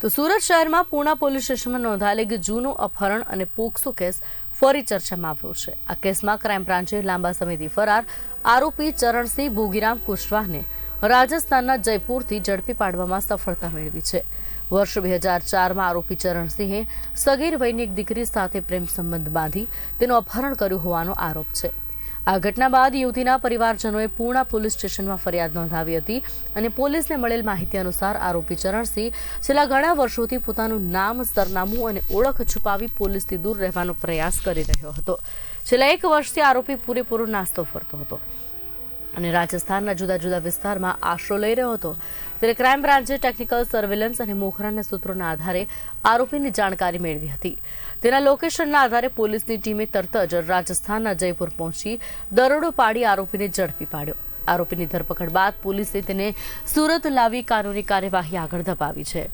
તો સુરત શહેરમાં પૂના પોલીસ સ્ટેશનમાં નોંધાયેલ એક જૂનું અપહરણ અને પોક્સો કેસ ફરી ચર્ચામાં આવ્યો છે. આ કેસમાં ક્રાઇમ બ્રાન્ચે લાંબા સમયથી ફરાર આરોપી ચરણસિંહ ભોગીરામ કુશવાહને રાજસ્થાનના જયપુરથી ઝડપી પાડવામાં સફળતા મેળવી છે. વર્ષ બે હજાર ચારમાં આરોપી ચરણસિંહે સગીર વયની એક દીકરી સાથે પ્રેમ સંબંધ બાંધી તેનું અપહરણ કર્યું હોવાનો આરોપ છે. આ ઘટના બાદ યુવતીના પરિવારજનોએ પૂર્ણા પોલીસ સ્ટેશનમાં ફરિયાદ નોંધાવી હતી અને પોલીસને મળેલ માહિતી અનુસાર આરોપી ચરણસિંહ છેલ્લા ઘણા વર્ષોથી પોતાનું નામ, સરનામું અને ઓળખ છુપાવી પોલીસથી દૂર રહેવાનો પ્રયાસ કરી રહ્યો હતો. છેલ્લા એક વર્ષથી આરોપી પૂરેપૂરો નાસ્તો ફરતો હતો. અને રાજસ્થાનના જુદા જુદા વિસ્તારમાં આશરો લઈ રહ્યો હતો. ત્યારે ક્રાઇમ બ્રાન્ચે ટેકનિકલ સર્વેલન્સ અને મોખરાના સૂત્રોના આધારે આરોપીની જાણકારી મેળવી હતી. તેના લોકેશનના આધારે પોલીસની ટીમે તરત જ રાજસ્થાનના જયપુર પહોંચી દરોડો પાડી આરોપીને ઝડપી પાડ્યો. આરોપીની ધરપકડ બાદ પોલીસે તેને સુરત લાવી કાનૂની કાર્યવાહી આગળ ધપાવી છે.